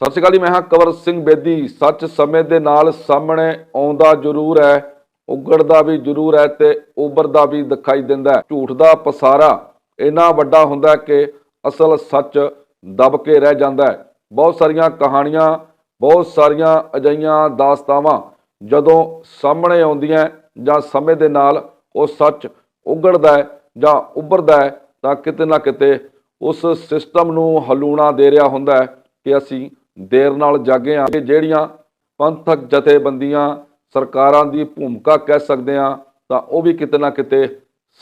ਸਤਿ ਸ਼੍ਰੀ ਅਕਾਲ ਜੀ, ਮੈਂ ਹਾਂ ਕਵਰ ਸਿੰਘ ਬੇਦੀ। ਸੱਚ ਸਮੇਂ ਦੇ ਨਾਲ ਸਾਹਮਣੇ ਆਉਂਦਾ ਜ਼ਰੂਰ ਹੈ, ਉਗੜਦਾ ਵੀ ਜ਼ਰੂਰ ਹੈ ਤੇ ਉਭਰਦਾ ਵੀ ਦਿਖਾਈ ਦਿੰਦਾ ਹੈ। ਝੂਠ ਦਾ ਪਸਾਰਾ ਇੰਨਾ ਵੱਡਾ ਹੁੰਦਾ ਕਿ ਅਸਲ ਸੱਚ ਦਬ ਕੇ ਰਹਿ ਜਾਂਦਾ ਹੈ। ਬਹੁਤ ਸਾਰੀਆਂ ਕਹਾਣੀਆਂ, ਬਹੁਤ ਸਾਰੀਆਂ ਅਜਈਆਂ ਦਾਸਤਾਵਾਂ ਜਦੋਂ ਸਾਹਮਣੇ ਆਉਂਦੀਆਂ ਜਾਂ ਸਮੇਂ ਦੇ ਨਾਲ ਉਹ ਸੱਚ ਉਗੜਦਾ ਹੈ ਜਾਂ ਉੱਭਰਦਾ ਹੈ ਤਾਂ ਕਿਤੇ ਨਾ ਕਿਤੇ ਉਸ ਸਿਸਟਮ ਨੂੰ ਹਲੂਣਾ ਦੇ ਰਿਹਾ ਹੁੰਦਾ ਹੈ ਕਿ ਅਸੀਂ ਦੇਰ ਨਾਲ ਜਾਗੇ ਹਾਂ ਕਿ ਜਿਹੜੀਆਂ ਪੰਥਕ ਜਥੇਬੰਦੀਆਂ ਸਰਕਾਰਾਂ ਦੀ ਭੂਮਿਕਾ ਕਹਿ ਸਕਦੇ ਹਾਂ, ਤਾਂ ਉਹ ਵੀ ਕਿਤੇ ਨਾ ਕਿਤੇ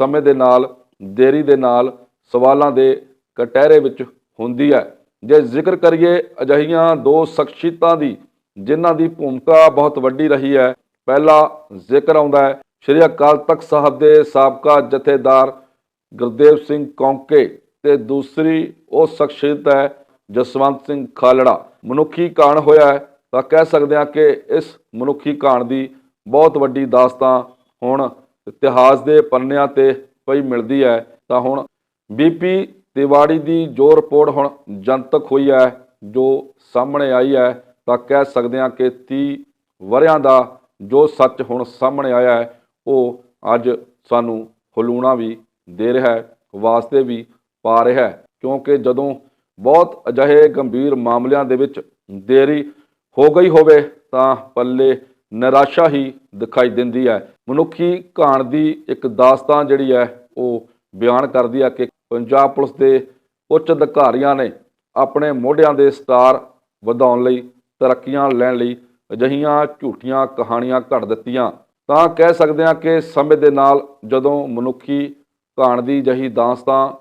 ਸਮੇਂ ਦੇ ਨਾਲ, ਦੇਰੀ ਦੇ ਨਾਲ, ਸਵਾਲਾਂ ਦੇ ਕਟਹਿਰੇ ਵਿੱਚ ਹੁੰਦੀ ਹੈ। ਜੇ ਜ਼ਿਕਰ ਕਰੀਏ ਅਜਿਹੀਆਂ ਦੋ ਸ਼ਖਸੀਅਤਾਂ ਦੀ, ਜਿਨ੍ਹਾਂ ਦੀ ਭੂਮਿਕਾ ਬਹੁਤ ਵੱਡੀ ਰਹੀ ਹੈ, ਪਹਿਲਾ ਜ਼ਿਕਰ ਆਉਂਦਾ ਹੈ ਸ਼੍ਰੀ ਅਕਾਲ ਤਖਤ ਸਾਹਿਬ ਦੇ ਸਾਬਕਾ ਜਥੇਦਾਰ ਗੁਰਦੇਵ ਸਿੰਘ ਕੌਂਕੇ ਤੇ ਦੂਸਰੀ ਉਹ ਸ਼ਖਸੀਅਤ ਹੈ ਜਸਵੰਤ ਸਿੰਘ ਖਾਲੜਾ। ਮਨੁੱਖੀ ਕਾਣ ਹੋਇਆ ਹੈ, ਤਾਂ ਕਹਿ ਸਕਦੇ ਹਾਂ ਕਿ ਇਸ ਮਨੁੱਖੀ ਕਾਣ ਦੀ ਬਹੁਤ ਵੱਡੀ ਦਾਸਤਾਂ ਹੁਣ ਇਤਿਹਾਸ ਦੇ ਪੰਨਿਆਂ ਤੇ ਪਈ ਮਿਲਦੀ ਹੈ। ਤਾਂ ਹੁਣ ਬੀਪੀ ਤਿਵਾੜੀ ਦੀ ਜੋ ਰਿਪੋਰਟ ਹੁਣ ਜਨਤਕ ਹੋਈ ਹੈ, ਜੋ ਸਾਹਮਣੇ ਆਈ ਹੈ, ਤਾਂ ਕਹਿ ਸਕਦੇ ਹਾਂ ਕਿ 30 ਵਰਿਆਂ ਦਾ ਜੋ ਸੱਚ ਹੁਣ ਸਾਹਮਣੇ ਆਇਆ ਹੈ, ਉਹ ਅੱਜ ਸਾਨੂੰ ਹਲੂਣਾ ਵੀ ਦੇ ਰਿਹਾ ਹੈ, ਵਾਸਤੇ ਵੀ ਪਾ ਰਿਹਾ ਹੈ। ਕਿਉਂਕਿ ਜਦੋਂ ਬਹੁਤ ਅਜਿਹੇ ਗੰਭੀਰ ਮਾਮਲਿਆਂ ਦੇ ਵਿੱਚ ਦੇਰੀ ਹੋ ਗਈ ਹੋਵੇ ਤਾਂ ਪੱਲੇ ਨਿਰਾਸ਼ਾ ਹੀ ਦਿਖਾਈ ਦਿੰਦੀ ਹੈ। ਮਨੁੱਖੀ ਕਹਾਣ ਦੀ ਇੱਕ ਦਾਸਤਾਨ ਜਿਹੜੀ ਹੈ, ਉਹ ਬਿਆਨ ਕਰਦੀ ਹੈ ਕਿ ਪੰਜਾਬ ਪੁਲਿਸ ਦੇ ਉੱਚ ਅਧਿਕਾਰੀਆਂ ਨੇ ਆਪਣੇ ਮੋਢਿਆਂ ਦੇ ਸਟਾਰ ਵਧਾਉਣ ਲਈ, ਤਰੱਕੀਆਂ ਲੈਣ ਲਈ ਅਜਿਹੀਆਂ ਝੂਠੀਆਂ ਕਹਾਣੀਆਂ ਘੜ ਦਿੱਤੀਆਂ। ਤਾਂ ਕਹਿ ਸਕਦੇ ਹਾਂ ਕਿ ਸਮੇਂ ਦੇ ਨਾਲ ਜਦੋਂ ਮਨੁੱਖੀ ਕਹਾਣ ਦੀ ਜਹੀ ਦਾਸਤਾਨ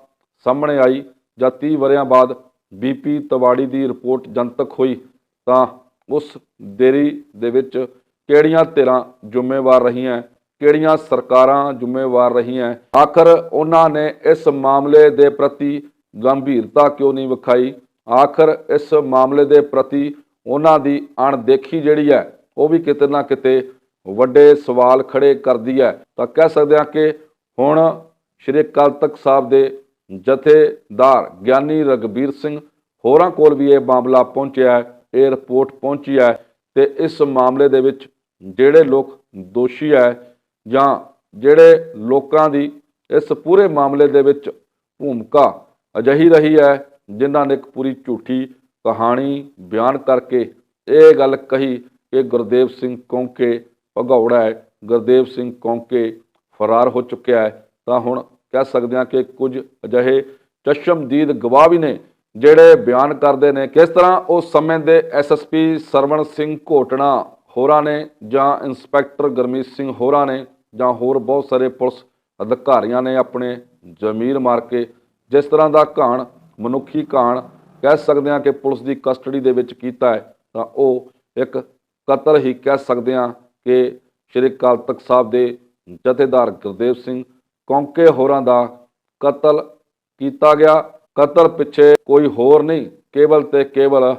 ਸਾਹਮਣੇ ਆਈ ਜਾਂ 30 ਵਰਿਆਂ ਬਾਅਦ ਬੀਪੀ ਤਵਾੜੀ ਦੀ ਰਿਪੋਰਟ ਜਨਤਕ ਹੋਈ ਤਾਂ ਉਸ ਦੇਰੀ ਦੇ ਵਿੱਚ ਕਿਹੜੀਆਂ ਧਿਰਾਂ ਜ਼ਿੰਮੇਵਾਰ ਰਹੀਆਂ, ਕਿਹੜੀਆਂ ਸਰਕਾਰਾਂ ਜ਼ਿੰਮੇਵਾਰ ਰਹੀਆਂ? ਆਖਰ ਉਹਨਾਂ ਨੇ ਇਸ ਮਾਮਲੇ ਦੇ ਪ੍ਰਤੀ ਗੰਭੀਰਤਾ ਕਿਉਂ ਨਹੀਂ ਵਿਖਾਈ? ਆਖਰ ਇਸ ਮਾਮਲੇ ਦੇ ਪ੍ਰਤੀ ਉਹਨਾਂ ਦੀ ਅਣਦੇਖੀ ਜਿਹੜੀ ਹੈ, ਉਹ ਵੀ ਕਿਤੇ ਨਾ ਕਿਤੇ ਵੱਡੇ ਸਵਾਲ ਖੜੇ ਕਰਦੀ ਹੈ। ਤਾਂ ਕਹਿ ਸਕਦੇ ਹਾਂ ਕਿ ਹੁਣ ਸ਼੍ਰੀ ਅਕਾਲ ਤਖਤ ਸਾਹਿਬ ਦੇ ਜਥੇਦਾਰ ਗਿਆਨੀ ਰਗਬੀਰ ਸਿੰਘ ਹੋਰਾਂ ਕੋਲ ਵੀ ਇਹ ਮਾਮਲਾ ਪਹੁੰਚਿਆ ਹੈ, ਇਹ ਰਿਪੋਰਟ ਪਹੁੰਚੀ ਹੈ ਤੇ ਇਸ ਮਾਮਲੇ ਦੇ ਵਿੱਚ ਜਿਹੜੇ ਲੋਕ ਦੋਸ਼ੀ ਹੈ ਜਾਂ ਜਿਹੜੇ ਲੋਕਾਂ ਦੀ ਇਸ ਪੂਰੇ ਮਾਮਲੇ ਦੇ ਵਿੱਚ ਭੂਮਿਕਾ ਅਜਿਹੀ ਰਹੀ ਹੈ, ਜਿਨ੍ਹਾਂ ਨੇ ਇੱਕ ਪੂਰੀ ਝੂਠੀ ਕਹਾਣੀ ਬਿਆਨ ਕਰਕੇ ਇਹ ਗੱਲ ਕਹੀ ਕਿ ਗੁਰਦੇਵ ਸਿੰਘ ਕੌਂਕੇ ਭਗੌੜਾ ਹੈ, ਗੁਰਦੇਵ ਸਿੰਘ ਕੌਂਕੇ ਫਰਾਰ ਹੋ ਚੁੱਕਿਆ ਹੈ। ਤਾਂ ਹੁਣ ਕਹਿ ਸਕਦੇ ਹਾਂ ਕਿ ਕੁਝ ਅਜਿਹੇ ਚਸ਼ਮਦੀਦ ਗਵਾਹ ਵੀ ਨੇ ਜਿਹੜੇ ਬਿਆਨ ਕਰਦੇ ਨੇ। ਕਿਸ ਤਰ੍ਹਾਂ ਉਸ ਸਮੇਂ ਦੇ ਐਸਐਸਪੀ ਸਰਵਣ ਸਿੰਘ ਘੋਟਣਾ ਹੋਰਾਂ ਨੇ ਜਾਂ ਇੰਸਪੈਕਟਰ ਗਰਮੀਤ ਸਿੰਘ ਹੋਰਾਂ ਨੇ ਜਾਂ ਹੋਰ ਬਹੁਤ ਸਾਰੇ ਪੁਲਿਸ ਅਧਿਕਾਰੀਆਂ ਨੇ ਆਪਣੇ ਜ਼ਮੀਰ ਮਾਰ ਕੇ ਜਿਸ ਤਰ੍ਹਾਂ ਦਾ ਘਾਣ, ਮਨੁੱਖੀ ਘਾਣ ਕਹਿ ਸਕਦੇ ਹਾਂ ਕਿ ਪੁਲਿਸ ਦੀ ਕਸਟਡੀ ਦੇ ਵਿੱਚ ਕੀਤਾ ਹੈ, ਤਾਂ ਉਹ ਇੱਕ ਕਤਲ ਹੀ ਕਹਿ ਸਕਦੇ ਹਾਂ ਕਿ ਸ਼੍ਰੀ ਅਕਾਲ ਤਖਤ ਸਾਹਿਬ ਦੇ ਜਥੇਦਾਰ ਗੁਰਦੇਵ ਸਿੰਘ ਕੌਂਕੇ ਹੋਰਾਂ ਦਾ ਕਤਲ ਕੀਤਾ ਗਿਆ। ਕਤਲ ਪਿੱਛੇ ਕੋਈ ਹੋਰ ਨਹੀਂ, ਕੇਵਲ ਤੇ ਕੇਵਲ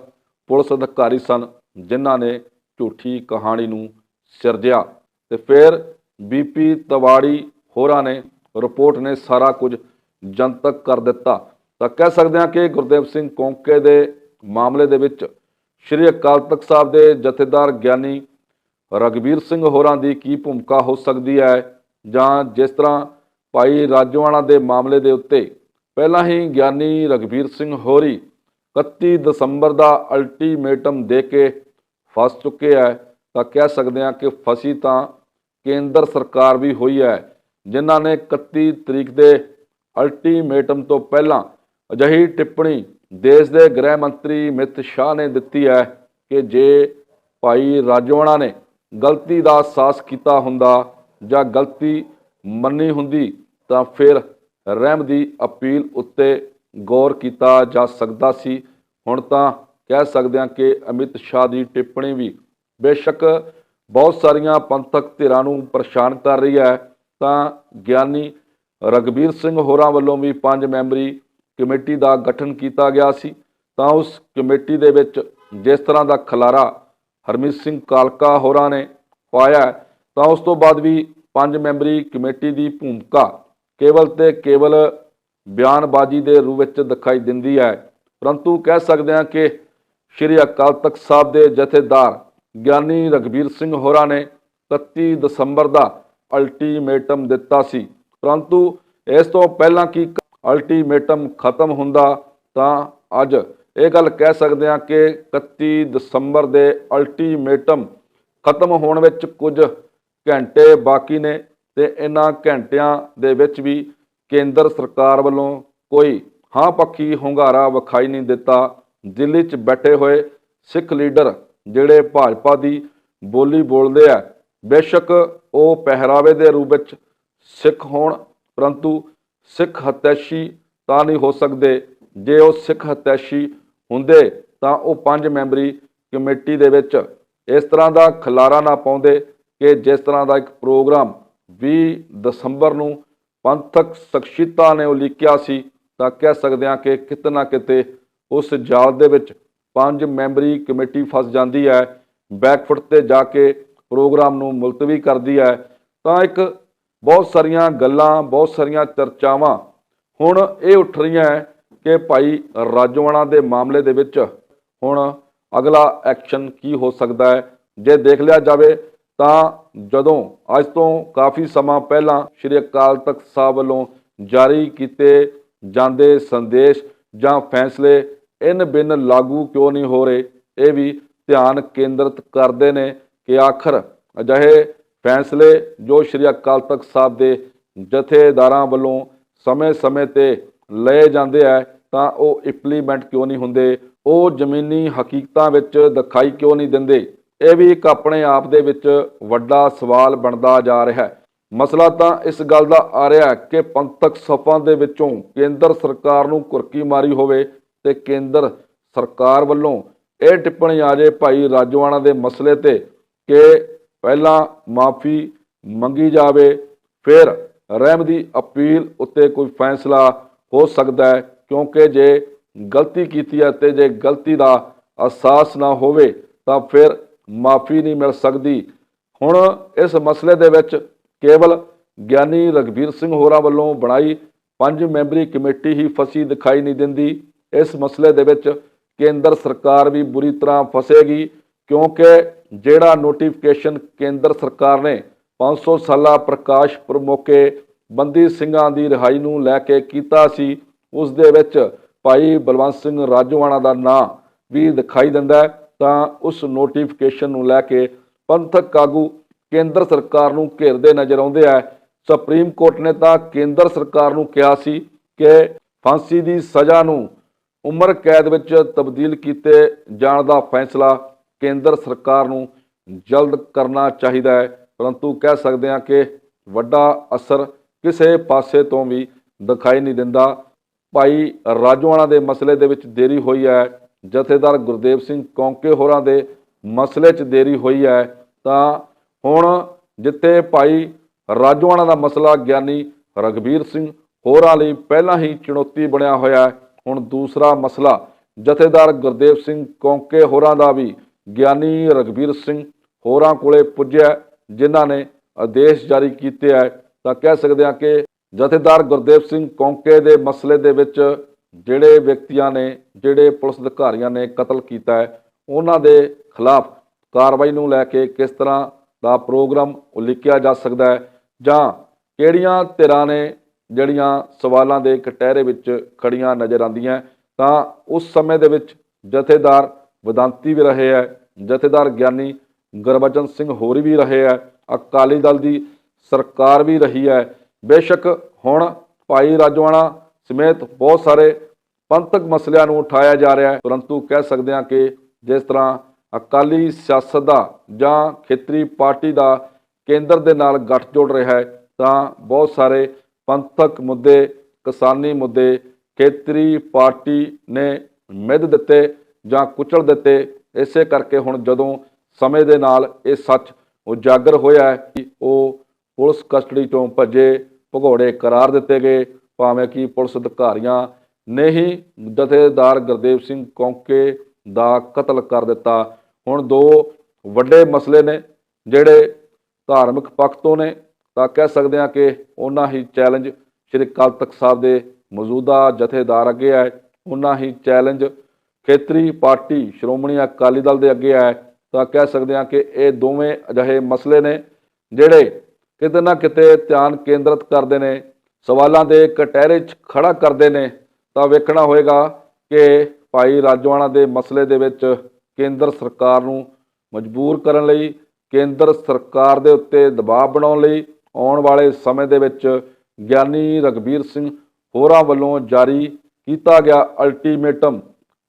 ਪੁਲਿਸ ਅਧਿਕਾਰੀ ਸਨ, ਜਿਨ੍ਹਾਂ ਨੇ ਝੂਠੀ ਕਹਾਣੀ ਨੂੰ ਸਿਰਜਿਆ। ਤੇ ਫਿਰ ਬੀਪੀ ਤਵਾੜੀ ਹੋਰਾਂ ਨੇ ਰਿਪੋਰਟ ਨੇ ਸਾਰਾ ਕੁਝ ਜਨਤਕ ਕਰ ਦਿੱਤਾ। ਤਾਂ ਕਹਿ ਸਕਦੇ ਹਾਂ ਕਿ ਗੁਰਦੇਵ ਸਿੰਘ ਕੌਂਕੇ ਦੇ ਮਾਮਲੇ ਦੇ ਵਿੱਚ ਸ਼੍ਰੀ ਅਕਾਲ ਤਖਤ ਸਾਹਿਬ ਦੇ ਜਥੇਦਾਰ ਗਿਆਨੀ ਰਗਵੀਰ ਸਿੰਘ ਹੋਰਾਂ ਦੀ ਕੀ ਭੂਮਿਕਾ ਹੋ ਸਕਦੀ ਹੈ ਜਾਂ ਜਿਸ ਤਰ੍ਹਾਂ ਭਾਈ ਰਾਜੋਆਣਾ ਦੇ ਮਾਮਲੇ ਦੇ ਉੱਤੇ ਪਹਿਲਾਂ ਹੀ ਗਿਆਨੀ ਰਗਵੀਰ ਸਿੰਘ ਹੋਰੀ 31 ਦਸੰਬਰ ਦਾ ਅਲਟੀਮੇਟਮ ਦੇ ਕੇ ਫਸ ਚੁੱਕੇ ਹੈ ਤਾਂ ਕਹਿ ਸਕਦੇ ਹਾਂ ਕਿ ਫਸੀ ਤਾਂ ਕੇਂਦਰ ਸਰਕਾਰ ਵੀ ਹੋਈ ਹੈ, ਜਿਨ੍ਹਾਂ ਨੇ 31 ਤਰੀਕ ਦੇ ਅਲਟੀਮੇਟਮ ਤੋਂ ਪਹਿਲਾਂ ਅਜਿਹੀ ਟਿੱਪਣੀ ਦੇਸ਼ ਦੇ ਗ੍ਰਹਿ ਮੰਤਰੀ ਅਮਿਤ ਸ਼ਾਹ ਨੇ ਦਿੱਤੀ ਹੈ ਕਿ ਜੇ ਭਾਈ ਰਾਜੋਆਣਾ ਨੇ ਗਲਤੀ ਦਾ ਅਹਿਸਾਸ ਕੀਤਾ ਹੁੰਦਾ ਜਾਂ ਗਲਤੀ ਮੰਨੀ ਹੁੰਦੀ ਤਾਂ ਫਿਰ ਰਹਿਮ ਦੀ ਅਪੀਲ ਉੱਤੇ ਗੌਰ ਕੀਤਾ ਜਾ ਸਕਦਾ ਸੀ। ਹੁਣ ਤਾਂ ਕਹਿ ਸਕਦੇ ਹਾਂ ਕਿ ਅਮਿਤ ਸ਼ਾਹ ਦੀ ਟਿੱਪਣੀ ਵੀ ਬੇਸ਼ੱਕ ਬਹੁਤ ਸਾਰੀਆਂ ਪੰਥਕ ਧਿਰਾਂ ਨੂੰ ਪਰੇਸ਼ਾਨ ਕਰ ਰਹੀ ਹੈ। ਤਾਂ ਗਿਆਨੀ ਰਗਬੀਰ ਸਿੰਘ ਹੋਰਾਂ ਵੱਲੋਂ ਵੀ ਪੰਜ ਮੈਂਬਰੀ ਕਮੇਟੀ ਦਾ ਗਠਨ ਕੀਤਾ ਗਿਆ ਸੀ। ਤਾਂ ਉਸ ਕਮੇਟੀ ਦੇ ਵਿੱਚ ਜਿਸ ਤਰ੍ਹਾਂ ਦਾ ਖਲਾਰਾ ਹਰਮੀਤ ਸਿੰਘ ਕਾਲਕਾ ਹੋਰਾਂ ਨੇ ਪਾਇਆ, ਤਾਂ ਉਸ ਤੋਂ ਬਾਅਦ ਵੀ ਪੰਜ ਮੈਂਬਰੀ ਕਮੇਟੀ ਦੀ ਭੂਮਿਕਾ ਕੇਵਲ ਤੇ ਕੇਵਲ ਬਿਆਨਬਾਜ਼ੀ ਦੇ ਰੂਪ ਵਿੱਚ ਦਿਖਾਈ ਦਿੰਦੀ ਹੈ। ਪਰੰਤੂ ਕਹਿ ਸਕਦੇ ਹਾਂ ਕਿ ਸ਼੍ਰੀ ਅਕਾਲ ਤਖਤ ਸਾਹਿਬ ਦੇ ਜਥੇਦਾਰ ਗਿਆਨੀ ਰਗਵੀਰ ਸਿੰਘ ਹੋਰਾਂ ਨੇ 31 ਦਸੰਬਰ ਦਾ ਅਲਟੀਮੇਟਮ ਦਿੱਤਾ ਸੀ। ਪਰੰਤੂ ਇਸ ਤੋਂ ਪਹਿਲਾਂ ਕਿ ਅਲਟੀਮੇਟਮ ਖਤਮ ਹੁੰਦਾ ਤਾਂ ਅੱਜ ਇਹ ਗੱਲ ਕਹਿ ਸਕਦੇ ਹਾਂ ਕਿ 31 ਦਸੰਬਰ ਦੇ ਅਲਟੀਮੇਟਮ ਖਤਮ ਹੋਣ ਵਿੱਚ ਕੁਝ ਘੰਟੇ ਬਾਕੀ ਨੇ। ਤੇ ਇਹਨਾਂ ਘੰਟਿਆਂ ਦੇ ਵਿੱਚ ਵੀ ਕੇਂਦਰ ਸਰਕਾਰ ਵੱਲੋਂ ਕੋਈ ਹਾਂ ਪੱਖੀ ਹੁੰਗਾਰਾ ਵਿਖਾਈ ਨਹੀਂ ਦਿੱਤਾ। ਦਿੱਲੀ 'ਚ ਬੈਠੇ ਹੋਏ ਸਿੱਖ ਲੀਡਰ ਜਿਹੜੇ ਭਾਜਪਾ ਦੀ ਬੋਲੀ ਬੋਲਦੇ ਆ, ਬੇਸ਼ੱਕ ਉਹ ਪਹਿਰਾਵੇ ਦੇ ਰੂਪ ਵਿੱਚ ਸਿੱਖ ਹੋਣ, ਪਰੰਤੂ ਸਿੱਖ ਹਤੈਸ਼ੀ ਤਾਂ ਨਹੀਂ ਹੋ ਸਕਦੇ। ਜੇ ਉਹ ਸਿੱਖ ਹਤੈਸ਼ੀ ਹੁੰਦੇ ਤਾਂ ਉਹ ਪੰਜ ਮੈਂਬਰੀ ਕਮੇਟੀ ਦੇ ਵਿੱਚ ਇਸ ਤਰ੍ਹਾਂ ਦਾ ਖਲਾਰਾ ਨਾ ਪਾਉਂਦੇ ਕਿ ਜਿਸ ਤਰ੍ਹਾਂ ਦਾ ਇੱਕ ਪ੍ਰੋਗਰਾਮ 20 ਦਸੰਬਰ ਨੂੰ ਪੰਥਕ ਸ਼ਖਸੀਅਤਾਂ ਨੇ ਉਲੀਕਿਆ ਸੀ, ਤਾਂ ਕਹਿ ਸਕਦੇ ਹਾਂ ਕਿ ਕਿਤੇ ਨਾ ਕਿਤੇ ਉਸ ਜਾਲ ਦੇ ਵਿੱਚ ਪੰਜ ਮੈਂਬਰੀ ਕਮੇਟੀ ਫਸ ਜਾਂਦੀ ਹੈ, ਬੈਕਫੁੱਟ ਤੇ ਜਾ ਕੇ ਪ੍ਰੋਗਰਾਮ ਨੂੰ ਮੁਲਤਵੀ ਕਰਦੀ ਹੈ। ਤਾਂ ਇੱਕ ਬਹੁਤ ਸਾਰੀਆਂ ਗੱਲਾਂ, ਬਹੁਤ ਸਾਰੀਆਂ ਚਰਚਾਵਾਂ ਹੁਣ ਇਹ ਉੱਠ ਰਹੀਆਂ ਹੈ ਕਿ ਭਾਈ ਰਾਜੋਆਣਾ ਦੇ ਮਾਮਲੇ ਦੇ ਵਿੱਚ ਹੁਣ ਅਗਲਾ ਐਕਸ਼ਨ ਕੀ ਹੋ ਸਕਦਾ ਹੈ। ਜੇ ਦੇਖ ਲਿਆ ਜਾਵੇ ਤਾਂ ਜਦੋਂ ਅੱਜ ਤੋਂ ਕਾਫੀ ਸਮਾਂ ਪਹਿਲਾਂ ਸ਼੍ਰੀ ਅਕਾਲ ਤਖਤ ਸਾਹਿਬ ਵੱਲੋਂ ਜਾਰੀ ਕੀਤੇ ਜਾਂਦੇ ਸੰਦੇਸ਼ ਜਾਂ ਫੈਸਲੇ ਇਨ ਬਿਨ ਲਾਗੂ ਕਿਉਂ ਨਹੀਂ ਹੋ ਰਹੇ, ਇਹ ਵੀ ਧਿਆਨ ਕੇਂਦਰਿਤ ਕਰਦੇ ਨੇ ਕਿ ਆਖਰ ਅਜਿਹੇ ਫੈਸਲੇ ਜੋ ਸ਼੍ਰੀ ਅਕਾਲ ਤਖਤ ਸਾਹਿਬ ਦੇ ਜਥੇਦਾਰਾਂ ਵੱਲੋਂ ਸਮੇਂ-ਸਮੇਂ ਤੇ ਲਏ ਜਾਂਦੇ ਆ, ਤਾਂ ਉਹ ਇੰਪਲੀਮੈਂਟ ਕਿਉਂ ਨਹੀਂ ਹੁੰਦੇ, ਉਹ ਜ਼ਮੀਨੀ ਹਕੀਕਤਾਂ ਵਿੱਚ ਦਿਖਾਈ ਕਿਉਂ ਨਹੀਂ ਦਿੰਦੇ? ਇਹ ਵੀ ਇੱਕ ਆਪਣੇ ਆਪ ਦੇ ਵਿੱਚ ਵੱਡਾ ਸਵਾਲ ਬਣਦਾ ਜਾ ਰਿਹਾ ਹੈ। ਮਸਲਾ ਤਾਂ ਇਸ ਗੱਲ ਦਾ ਆ ਰਿਹਾ ਕਿ ਪੰਥਕ ਸਫਾਂ ਦੇ ਵਿੱਚੋਂ ਕੇਂਦਰ ਸਰਕਾਰ ਨੂੰ ਕੁਰਕੀ ਮਾਰੀ ਹੋਵੇ ਤੇ ਕੇਂਦਰ ਸਰਕਾਰ ਵੱਲੋਂ ਇਹ ਟਿੱਪਣੀ ਆ ਜੇ ਭਾਈ ਰਾਜਵਾਨਾ ਦੇ ਮਸਲੇ ਤੇ ਕਿ ਪਹਿਲਾਂ ਮਾਫੀ ਮੰਗੀ ਜਾਵੇ, ਫਿਰ ਰਹਿਮ ਦੀ ਅਪੀਲ ਉੱਤੇ ਕੋਈ ਫੈਸਲਾ ਹੋ ਸਕਦਾ ਹੈ, ਕਿਉਂਕਿ ਜੇ ਗਲਤੀ ਕੀਤੀ ਹੈ ਤੇ ਜੇ ਗਲਤੀ ਦਾ ਅਹਿਸਾਸ ਨਾ ਹੋਵੇ ਤਾਂ ਫਿਰ ਮਾਫੀ ਨਹੀਂ ਮਿਲ ਸਕਦੀ। ਹੁਣ ਇਸ ਮਸਲੇ ਦੇ ਵਿੱਚ ਕੇਵਲ ਗਿਆਨੀ ਰਗਵੀਰ ਸਿੰਘ ਹੋਰਾਂ ਵੱਲੋਂ ਬਣਾਈ ਪੰਜ ਮੈਂਬਰੀ ਕਮੇਟੀ ਹੀ ਫਸੀ ਦਿਖਾਈ ਨਹੀਂ ਦਿੰਦੀ। ਇਸ ਮਸਲੇ ਦੇ ਵਿੱਚ ਕੇਂਦਰ ਸਰਕਾਰ ਵੀ ਬੁਰੀ ਤਰ੍ਹਾਂ ਫਸੇਗੀ, ਕਿਉਂਕਿ ਜਿਹੜਾ ਨੋਟੀਫਿਕੇਸ਼ਨ ਕੇਂਦਰ ਸਰਕਾਰ ਨੇ 500 ਸਾਲਾ ਪ੍ਰਕਾਸ਼ ਪੁਰਬ ਮੌਕੇ ਬੰਦੀ ਸਿੰਘਾਂ ਦੀ ਰਿਹਾਈ ਨੂੰ ਲੈ ਕੇ ਕੀਤਾ ਸੀ, ਉਸ ਦੇ ਵਿੱਚ ਭਾਈ ਬਲਵੰਤ ਸਿੰਘ ਰਾਜੋਆਣਾ ਦਾ ਨਾਂ ਵੀ ਦਿਖਾਈ ਦਿੰਦਾ ਹੈ। ਤਾਂ ਉਸ ਨੋਟੀਫਿਕੇਸ਼ਨ ਨੂੰ ਲੈ ਕੇ ਪੰਥਕ ਆਗੂ ਕੇਂਦਰ ਸਰਕਾਰ ਨੂੰ ਘੇਰਦੇ ਨਜ਼ਰ ਆਉਂਦੇ ਆ। ਸੁਪਰੀਮ ਕੋਰਟ ਨੇ ਤਾਂ ਕੇਂਦਰ ਸਰਕਾਰ ਨੂੰ ਕਿਹਾ ਸੀ ਕਿ ਫਾਂਸੀ ਦੀ ਸਜ਼ਾ ਨੂੰ ਉਮਰ ਕੈਦ ਵਿੱਚ ਤਬਦੀਲ ਕੀਤੇ ਜਾਣ ਦਾ ਫੈਸਲਾ ਕੇਂਦਰ ਸਰਕਾਰ ਨੂੰ ਜਲਦ ਕਰਨਾ ਚਾਹੀਦਾ ਹੈ। ਪਰੰਤੂ ਕਹਿ ਸਕਦੇ ਹਾਂ ਕਿ ਵੱਡਾ ਅਸਰ ਕਿਸੇ ਪਾਸੇ ਤੋਂ ਵੀ ਦਿਖਾਈ ਨਹੀਂ ਦਿੰਦਾ। ਭਾਈ ਰਾਜੋਆਣਾ ਦੇ ਮਸਲੇ ਦੇ ਵਿੱਚ ਦੇਰੀ ਹੋਈ ਹੈ। ਜਥੇਦਾਰ ਗੁਰਦੇਵ ਸਿੰਘ ਕੌਂਕੇ ਹੋਰਾਂ ਦੇ ਮਸਲੇ 'ਚ ਦੇਰੀ ਹੋਈ ਹੈ, ਤਾਂ ਹੁਣ ਜਿੱਥੇ ਭਾਈ ਰਾਜੋਆਣਾ ਦਾ ਮਸਲਾ ਗਿਆਨੀ ਰਗਵੀਰ ਸਿੰਘ ਹੋਰਾਂ ਲਈ ਪਹਿਲਾਂ ਹੀ ਚੁਣੌਤੀ ਬਣਿਆ ਹੋਇਆ ਹੈ, ਹੁਣ ਦੂਸਰਾ ਮਸਲਾ ਜਥੇਦਾਰ ਗੁਰਦੇਵ ਸਿੰਘ ਕੌਂਕੇ ਹੋਰਾਂ ਦਾ ਵੀ ਗਿਆਨੀ ਰਗਵੀਰ ਸਿੰਘ ਹੋਰਾਂ ਕੋਲੇ ਪੁੱਜਿਆ ਜਿਨ੍ਹਾਂ ਨੇ ਆਦੇਸ਼ ਜਾਰੀ ਕੀਤੇ ਹੈ। ਤਾਂ ਕਹਿ ਸਕਦੇ ਹਾਂ ਕਿ ਜਥੇਦਾਰ ਗੁਰਦੇਵ ਸਿੰਘ ਕੌਂਕੇ ਦੇ ਮਸਲੇ ਦੇ ਵਿੱਚ ਜਿਹੜੇ ਵਿਅਕਤੀਆਂ ਨੇ, ਜਿਹੜੇ ਪੁਲਿਸ ਅਧਿਕਾਰੀਆਂ ਨੇ ਕਤਲ ਕੀਤਾ ਹੈ, ਉਹਨਾਂ ਦੇ ਖਿਲਾਫ ਕਾਰਵਾਈ ਨੂੰ ਲੈ ਕੇ ਕਿਸ ਤਰ੍ਹਾਂ ਦਾ ਪ੍ਰੋਗਰਾਮ ਉਲੀਕਿਆ ਜਾ ਸਕਦਾ ਹੈ ਜਾਂ ਕਿਹੜੀਆਂ ਧਿਰਾਂ ਨੇ ਜਿਹੜੀਆਂ ਸਵਾਲਾਂ ਦੇ ਕਟਹਿਰੇ ਵਿੱਚ ਖੜੀਆਂ ਨਜ਼ਰ ਆਉਂਦੀਆਂ ਤਾਂ ਉਸ ਸਮੇਂ ਦੇ ਵਿੱਚ ਜਥੇਦਾਰ ਵਿਦਾਂਤੀ ਵੀ ਰਹੇ ਹੈ, ਜਥੇਦਾਰ ਗਿਆਨੀ ਗੁਰਬਚਨ ਸਿੰਘ ਹੋਰੀ ਵੀ ਰਹੇ ਹੈ, ਅਕਾਲੀ ਦਲ ਦੀ ਸਰਕਾਰ ਵੀ ਰਹੀ ਹੈ। ਬੇਸ਼ੱਕ ਹੁਣ ਭਾਈ ਰਾਜਵਾਨਾ ਸਮੇਤ ਬਹੁਤ ਸਾਰੇ ਪੰਥਕ ਮਸਲਿਆਂ ਨੂੰ ਉਠਾਇਆ ਜਾ ਰਿਹਾ ਹੈ। ਪਰੰਤੂ ਕਹਿ ਸਕਦੇ ਹਾਂ ਕਿ ਜਿਸ ਤਰ੍ਹਾਂ ਅਕਾਲੀ ਸਿਆਸਤ ਦਾ ਜਾਂ ਖੇਤਰੀ ਪਾਰਟੀ ਦਾ ਕੇਂਦਰ ਦੇ ਨਾਲ ਗੱਠਜੋੜ ਰਿਹਾ ਹੈ, ਤਾਂ ਬਹੁਤ ਸਾਰੇ ਪੰਥਕ ਮੁੱਦੇ, ਕਿਸਾਨੀ ਮੁੱਦੇ, ਖੇਤਰੀ ਪਾਰਟੀ ਨੇ ਮਿੱਧ ਦਿੱਤੇ ਜਾਂ ਕੁਚਲ ਦਿੱਤੇ। ਇਸੇ ਕਰਕੇ ਹੁਣ ਜਦੋਂ ਸਮੇਂ ਦੇ ਨਾਲ ਇਹ ਸੱਚ ਉਜਾਗਰ ਹੋਇਆ ਕਿ ਉਹ ਪੁਲਿਸ ਕਸਟਡੀ ਤੋਂ ਭੱਜੇ, ਭਗੌੜੇ ਕਰਾਰ ਦਿੱਤੇ ਗਏ ਭਾਵੇਂ ਕਿ ਪੁਲਿਸ ਅਧਿਕਾਰੀਆਂ ਨੇ ਹੀ ਜਥੇਦਾਰ ਗੁਰਦੇਵ ਸਿੰਘ ਕੌਂਕੇ ਦਾ ਕਤਲ ਕਰ ਦਿੱਤਾ। ਹੁਣ ਦੋ ਵੱਡੇ ਮਸਲੇ ਨੇ ਜਿਹੜੇ ਧਾਰਮਿਕ ਪੱਖ ਤੋਂ ਨੇ, ਤਾਂ ਕਹਿ ਸਕਦੇ ਹਾਂ ਕਿ ਉਹਨਾਂ ਹੀ ਚੈਲੰਜ ਸ਼੍ਰੀ ਅਕਾਲ ਤਖਤ ਸਾਹਿਬ ਦੇ ਮੌਜੂਦਾ ਜਥੇਦਾਰ ਅੱਗੇ ਹੈ ਉਹਨਾਂ ਹੀ ਚੈਲੰਜ ਖੇਤਰੀ ਪਾਰਟੀ ਸ਼੍ਰੋਮਣੀ ਅਕਾਲੀ ਦਲ ਦੇ ਅੱਗੇ ਹੈ ਤਾਂ ਕਹਿ ਸਕਦੇ ਹਾਂ ਕਿ ਇਹ ਦੋਵੇਂ ਅਜਿਹੇ ਮਸਲੇ ਨੇ ਜਿਹੜੇ ਕਿਤੇ ਨਾ ਕਿਤੇ ਧਿਆਨ ਕੇਂਦਰਿਤ ਕਰਦੇ ਨੇ। ਸਵਾਲਾਂ ਦੇ ਕਟਹਿਰੇ 'ਚ ਖੜਾ ਕਰਦੇ ਨੇ, ਤਾਂ ਵੇਖਣਾ ਹੋਏਗਾ ਕਿ ਭਾਈ ਰਾਜਵਾਨਾ ਦੇ ਮਸਲੇ ਦੇ ਵਿੱਚ ਕੇਂਦਰ ਸਰਕਾਰ ਨੂੰ ਮਜਬੂਰ ਕਰਨ ਲਈ, ਕੇਂਦਰ ਸਰਕਾਰ ਦੇ ਉੱਤੇ ਦਬਾਅ ਬਣਾਉਣ ਲਈ ਆਉਣ ਵਾਲੇ ਸਮੇਂ ਦੇ ਵਿੱਚ ਗਿਆਨੀ ਰਗਵੀਰ ਸਿੰਘ ਹੋਰਾਂ ਵੱਲੋਂ ਜਾਰੀ ਕੀਤਾ ਗਿਆ ਅਲਟੀਮੇਟਮ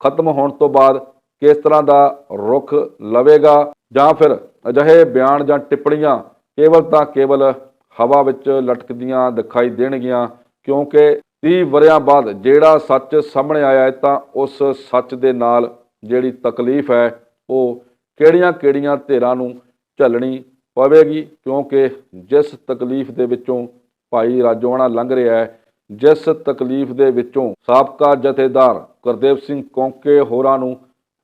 ਖਤਮ ਹੋਣ ਤੋਂ ਬਾਅਦ ਕਿਸ ਤਰ੍ਹਾਂ ਦਾ ਰੁਖ ਲਵੇਗਾ ਜਾਂ ਫਿਰ ਅਜਿਹੇ ਬਿਆਨ ਜਾਂ ਟਿੱਪਣੀਆਂ ਕੇਵਲ ਤਾਂ ਕੇਵਲ ਹਵਾ ਵਿੱਚ ਲਟਕਦੀਆਂ ਦਿਖਾਈ ਦੇਣਗੀਆਂ, ਕਿਉਂਕਿ 30 ਵਰਿਆਂ ਬਾਅਦ ਜਿਹੜਾ ਸੱਚ ਸਾਹਮਣੇ ਆਇਆ ਹੈ ਤਾਂ ਉਸ ਸੱਚ ਦੇ ਨਾਲ ਜਿਹੜੀ ਤਕਲੀਫ ਹੈ, ਉਹ ਕਿਹੜੀਆਂ-ਕਿਹੜੀਆਂ ਧਿਰਾਂ ਨੂੰ ਝੱਲਣੀ ਪਵੇਗੀ, ਕਿਉਂਕਿ ਜਿਸ ਤਕਲੀਫ ਦੇ ਵਿੱਚੋਂ ਭਾਈ ਰਾਜੋਆਣਾ ਲੰਘ ਰਿਹਾ ਹੈ, ਜਿਸ ਤਕਲੀਫ ਦੇ ਵਿੱਚੋਂ ਸਾਬਕਾ ਜਥੇਦਾਰ ਗੁਰਦੇਵ ਸਿੰਘ ਕੌਂਕੇ ਹੋਰਾਂ ਨੂੰ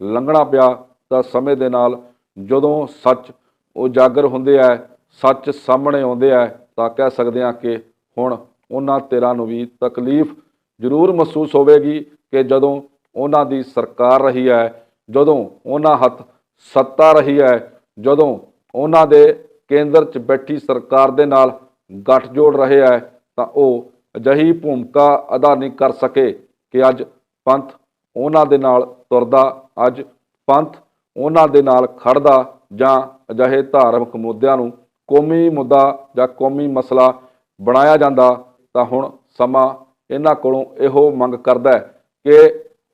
ਲੰਘਣਾ ਪਿਆ, ਤਾਂ ਸਮੇਂ ਦੇ ਨਾਲ ਜਦੋਂ ਸੱਚ ਉਜਾਗਰ ਹੁੰਦੇ ਆ ਸੱਚ ਸਾਹਮਣੇ ਆਉਂਦੇ ਆ ਤਾਂ ਕਹਿ ਸਕਦੇ ਹਾਂ ਕਿ ਹੁਣ ਉਹਨਾਂ ਧਿਰਾਂ ਨੂੰ ਵੀ ਤਕਲੀਫ ਜ਼ਰੂਰ ਮਹਿਸੂਸ ਹੋਵੇਗੀ ਕਿ ਜਦੋਂ ਉਹਨਾਂ ਦੀ ਸਰਕਾਰ ਰਹੀ ਹੈ, ਜਦੋਂ ਉਹਨਾਂ ਹੱਥ ਸੱਤਾ ਰਹੀ ਹੈ, ਜਦੋਂ ਉਹਨਾਂ ਦੇ ਕੇਂਦਰ 'ਚ ਬੈਠੀ ਸਰਕਾਰ ਦੇ ਨਾਲ ਗੱਠਜੋੜ ਰਹੇ ਹੈ, ਤਾਂ ਉਹ ਅਜਿਹੀ ਭੂਮਿਕਾ ਅਦਾ ਨਹੀਂ ਕਰ ਸਕੇ ਕਿ ਅੱਜ ਪੰਥ ਉਹਨਾਂ ਦੇ ਨਾਲ ਤੁਰਦਾ, ਅੱਜ ਪੰਥ ਉਹਨਾਂ ਦੇ ਨਾਲ ਖੜਦਾ ਜਾਂ ਅਜਿਹੇ ਧਾਰਮਿਕ ਮੁੱਦਿਆਂ ਨੂੰ ਕੌਮੀ ਮੁੱਦਾ ਜਾਂ ਕੌਮੀ ਮਸਲਾ ਬਣਾਇਆ ਜਾਂਦਾ ਤਾਂ ਹੁਣ ਸਮਾਂ ਇਹਨਾਂ ਕੋਲੋਂ ਇਹੋ ਮੰਗ ਕਰਦਾ ਕਿ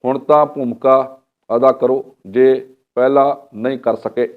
ਹੁਣ ਤਾਂ ਭੂਮਿਕਾ ਅਦਾ ਕਰੋ ਜੇ ਪਹਿਲਾਂ ਨਹੀਂ ਕਰ ਸਕੇ।